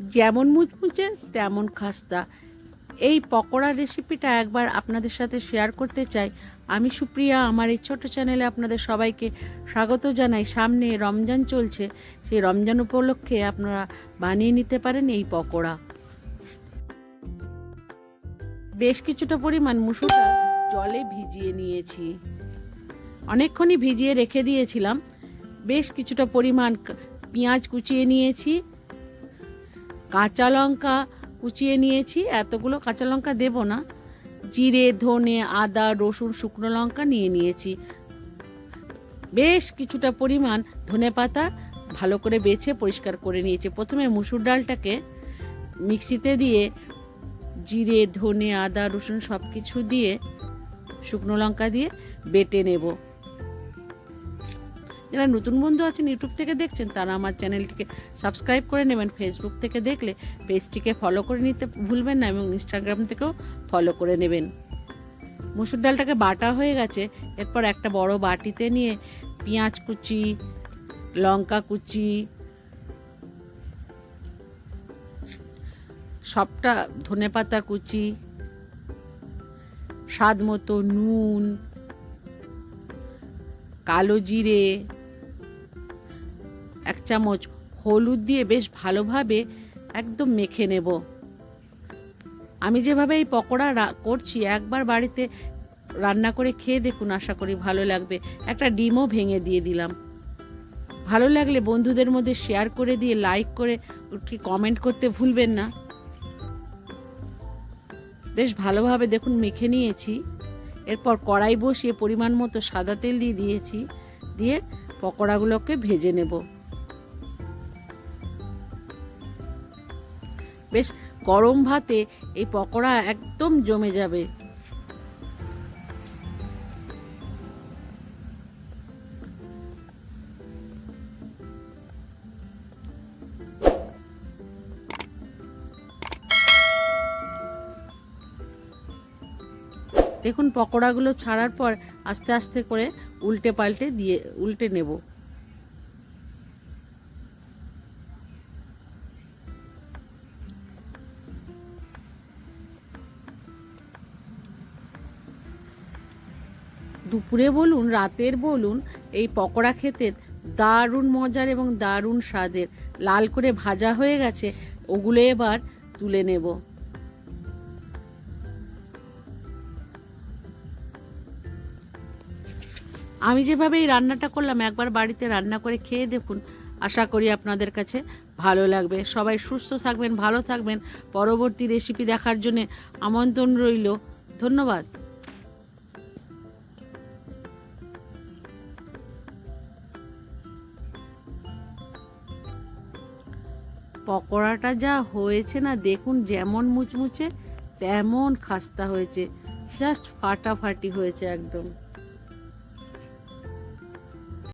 যেমন মুচমুচে, তেমন খাস্তা। এই পকোড়ার রেসিপিটা একবার আপনাদের সাথে শেয়ার করতে চাই। আমি সুপ্রিয়া, আমার এই ছোট চ্যানেলে আপনাদের সবাইকে স্বাগত জানাই। সামনে রমজান চলছে। সেই রমজান উপলক্ষে আপনারা বানিয়ে নিতে পারেন এই পকোড়া। বেশ কিছুটা পরিমাণ মুসুর ডাল জলে ভিজিয়ে নিয়েছি। অনেকক্ষণই ভিজিয়ে রেখে দিয়েছিলাম। বেশ কিছুটা পরিমাণ পেঁয়াজ কুচিয়ে নিয়েছি। কাঁচা লঙ্কা কুচিয়ে নিয়েছি, এতগুলো কাঁচা লঙ্কা দেব না। জিরে, ধনে, আদা, রসুন, শুকনো লঙ্কা নিয়ে নিয়েছি। বেশ কিছুটা পরিমাণ ধনে পাতা ভালো করে বেছে পরিষ্কার করে নিয়েছি। প্রথমে মুসুর ডালটাকে মিক্সিতে দিয়ে জিরে, ধনে, আদা, রসুন সব কিছু দিয়ে শুকনো লঙ্কা দিয়ে বেটে নেব। যারা নতুন বন্ধু আছেন ইউটিউব থেকে দেখছেন, তারা আমার চ্যানেলটিকে সাবস্ক্রাইব করে নেবেন। ফেসবুক থেকে দেখলে পেজটিকে ফলো করে নিতে ভুলবেন না এবং ইনস্টাগ্রাম থেকেও ফলো করে নেবেন। মুসুর ডালটাকে বাটা হয়ে গেছে। এরপর একটা বড় বাটিতে নিয়ে পেঁয়াজ কুচি, লঙ্কা কুচি, সবটা ধনেপাতা কুচি, স্বাদ মতো নুন, কালো জিরে এক চামচ হলুদ দিয়ে বেশ ভালোভাবে একদম মেখে নেব। আমি যেভাবে এই পকোড়া করছি, একবার বাড়িতে রান্না করে খেয়ে দেখুন, আশা করি ভালো লাগবে। একটা ডিমও ভেঙে দিয়ে দিলাম। ভালো লাগলে বন্ধুদের মধ্যে শেয়ার করে দিয়ে লাইক করে কমেন্ট করতে ভুলবেন না। বেশ ভালোভাবে দেখুন, মেখে নিয়েছি। এরপর কড়াই বসিয়ে পরিমাণ মতো সাদা তেল দিয়ে দিয়েছি। দিয়ে পকোড়াগুলোকে ভেজে নেব। বেশ গরম ভাতে এই পকোড়া একদম জমে যাবে। দেখুন, পকোড়াগুলো ছাড়ার পর আস্তে আস্তে করে উল্টে পাল্টে দিয়ে, উল্টে নেব। দুপুরে বলুন, রাতের বলুন, এই পকোড়া খেতে দারুণ মজার এবং দারুণ স্বাদের। লাল করে ভাজা হয়ে গেছে, ওগুলো এবার তুলে নেব। আমি যেভাবে এই রান্নাটা করলাম, একবার বাড়িতে রান্না করে খেয়ে দেখুন, আশা করি আপনাদের কাছে ভালো লাগবে। সবাই সুস্থ থাকবেন, ভালো থাকবেন। পরবর্তী রেসিপি দেখার জন্য আমন্ত্রণ রইল। ধন্যবাদ। পকোড়াটা যা হয়েছে না দেখুন যেমন মুচমুচে তেমন খাস্তা হয়েছে। জাস্ট ফাটাফাটি হয়েছে একদম।